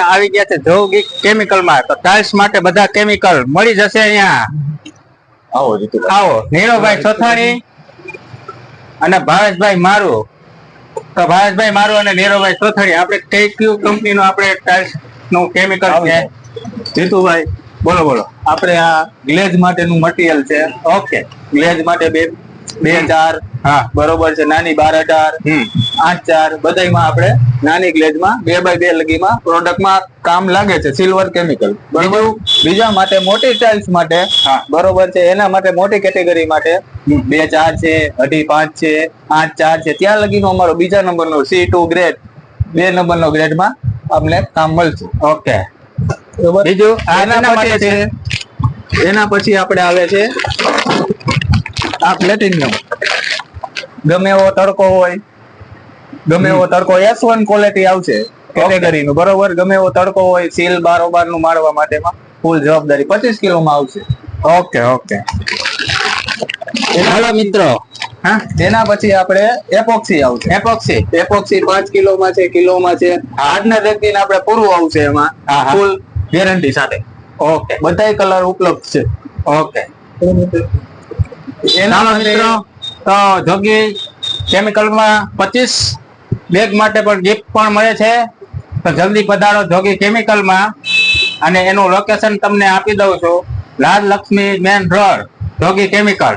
આવી ગયા છે જૌગિક કેમિકલમાં. તો ટાઇલ્સ માટે બધા કેમિકલ મળી જશે અહીંયા. આવો આવો. નીરોભાઈ સોથાણી અને ભાવેશભાઈ મારું. તો ભાવેશભાઈ મારું અને નીરોભાઈ સોથાણી આપણે કઈ કયું કંપની નું આપણે ટાઇલ્સનું કેમિકલ છે? જીતુભાઈ બોલો બોલો. આપણે આ ગ્લેજ માટેનું મટીરિયલ છે. ઓકે ગ્લેજ માટે બે બે ચાર હા. બરોબર છે નાની બાર અઢાર આઠ ચાર બધા આપણે નાની ગ્લેજમાં બે બાય બે લગીમાં પ્રોડક્ટમાં કામ લાગે છે સિલ્વર કેમિકલ બરોબર? બીજા? માટે મોટી ટાઇલ્સ માટે હા. બરોબર છે એના માટે મોટી કેટેગરી માટે બે ચાર છે અઢી પાંચ છે આઠ ચાર છે ત્યાં લગીનો અમારો બીજા નંબરનો સી ટુ ગ્રેડ બે નંબરનો ગ્રેડમાં અમને કામ મળશે. ઓકે. બીજું? આ એના શેના પછી માટે છે? એના પછી આપણે આવે છે આ પ્લેટિનિયમ ગમે એવો તડકો હોય ગમે એવો તડકો એસ વન ક્વોલિટી આવશે કેટેગરીનું બરોબર? ગમે એવો તડકો હોય સીલ બારોબારનું મારવા માટેમાં ફૂલ જવાબદારી પચીસ કિલોમાં આવશે. Okay okay. હાલો મિત્રો. હા? એના પછી આપણે એપોક્સી આવશે. એપોક્સી. એપોક્સી પાંચ કિલોમાં છે કિલોમાં છે. આજના વ્યક્તિને આપણે પૂરું આવશે એમાં. ફૂલ ગેરંટી સાથે. ઓકે. બધા કલર ઉપલબ્ધ છે. ઓકે. એના મિત્રો તો જોગી કેમિકલમાં પચીસ બેગ માટે પણ ગિફ્ટ પણ મળે છે. તો જલ્દી પધારો જોગી કેમિકલમાં અને એનું લોકેશન તમને આપી દઉં છું. Lal Lakshmi main road Jogi chemical